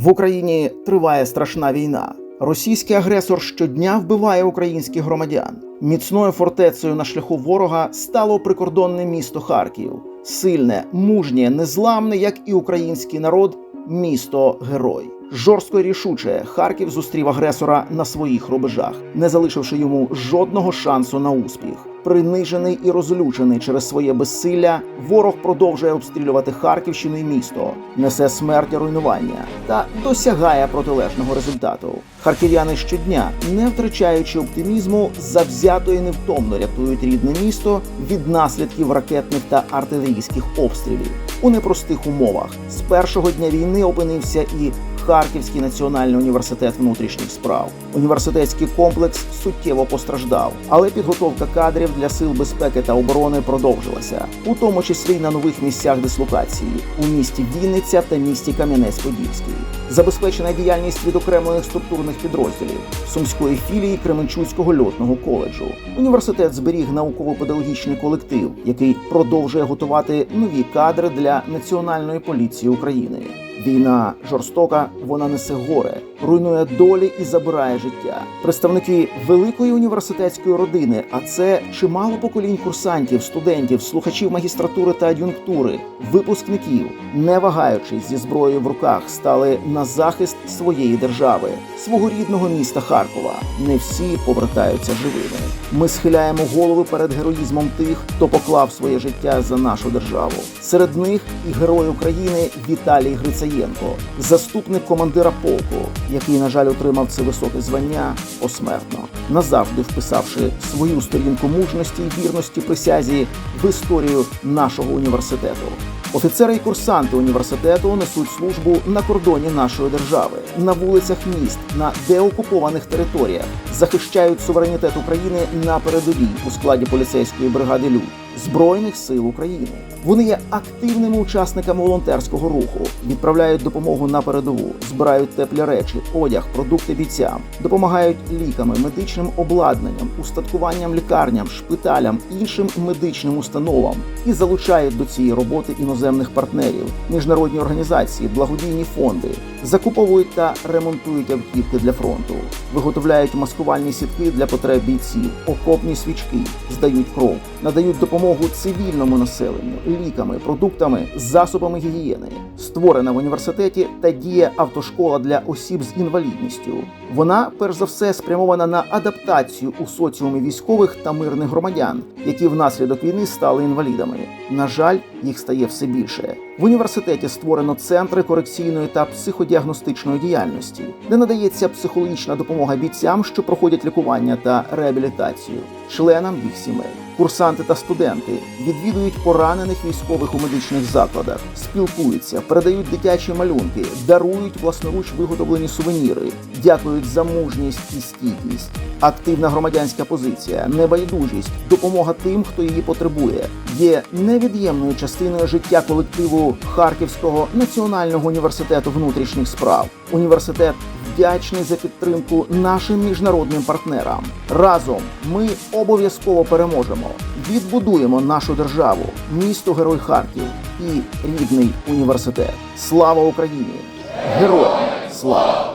В Україні триває страшна війна. Російський агресор щодня вбиває українських громадян. Міцною фортецею на шляху ворога стало прикордонне місто Харків. Сильне, мужнє, незламне, як і український народ, місто герой. Жорстко і рішуче Харків зустрів агресора на своїх рубежах, не залишивши йому жодного шансу на успіх. Принижений і розлючений через своє безсилля, ворог продовжує обстрілювати Харківщину і місто, несе смерть і руйнування та досягає протилежного результату. Харків'яни щодня, не втрачаючи оптимізму, завзято і невтомно рятують рідне місто від наслідків ракетних та артилерійських обстрілів. У непростих умовах з першого дня війни опинився і Харківський національний університет внутрішніх справ. Університетський комплекс суттєво постраждав, але підготовка кадрів для сил безпеки та оборони продовжилася, у тому числі й на нових місцях дислокації у місті Вінниця та місті Кам'янець-Подільський. Забезпечена діяльність відокремлених структурних підрозділів сумської філії Кременчуцького льотного коледжу. Університет зберіг науково-педагогічний колектив, який продовжує готувати нові кадри для національної поліції України. Війна жорстока, вона несе горе, руйнує долі і забирає життя. Представники великої університетської родини, а це чимало поколінь курсантів, студентів, слухачів магістратури та ад'юнктури, випускників, не вагаючись зі зброєю в руках, стали на захист своєї держави, свого рідного міста Харкова. Не всі повертаються живими. Ми схиляємо голови перед героїзмом тих, хто поклав своє життя за нашу державу. Серед них і герой України Віталій Грицаєнко, заступник командира полку, який, на жаль, отримав це високе звання посмертно, назавжди вписавши свою сторінку мужності і вірності присязі в історію нашого університету. Офіцери і курсанти університету несуть службу на кордоні нашої держави, на вулицях міст, на деокупованих територіях, захищають суверенітет України на передовій у складі поліцейської бригади Люд Збройних сил України. Вони є активними учасниками волонтерського руху, відправляють допомогу на передову, збирають теплі речі, одяг, продукти бійцям, допомагають ліками, медичним обладнанням, устаткуванням лікарням, шпиталям, іншим медичним установам і залучають до цієї роботи іноземних партнерів, міжнародні організації, благодійні фонди, закуповують та ремонтують автівки для фронту, виготовляють маскувальні сітки для потреб бійців, окопні свічки, здають кров, надають допомогу цивільному населенню, ліками, продуктами, засобами гігієни. Створена в університеті та діє автошкола для осіб з інвалідністю. Вона, перш за все, спрямована на адаптацію у соціумі військових та мирних громадян, які внаслідок війни стали інвалідами. На жаль, їх стає все більше. В університеті створено центри корекційної та психодіагностичної діяльності, де надається психологічна допомога бійцям, що проходять лікування та реабілітацію, членам їх сімей. Курсанти та студенти відвідують поранених військових у медичних закладах, спілкуються, передають дитячі малюнки, дарують власноруч виготовлені сувеніри, дякують за мужність і стійкість. Активна громадянська позиція, небайдужість, допомога тим, хто її потребує, є невід'ємною частиною життя колективу Харківського національного університету внутрішніх справ. Університет вдячний за підтримку нашим міжнародним партнерам. Разом ми обов'язково переможемо, відбудуємо нашу державу, місто Герой Харків і рідний університет. Слава Україні! Героям слава!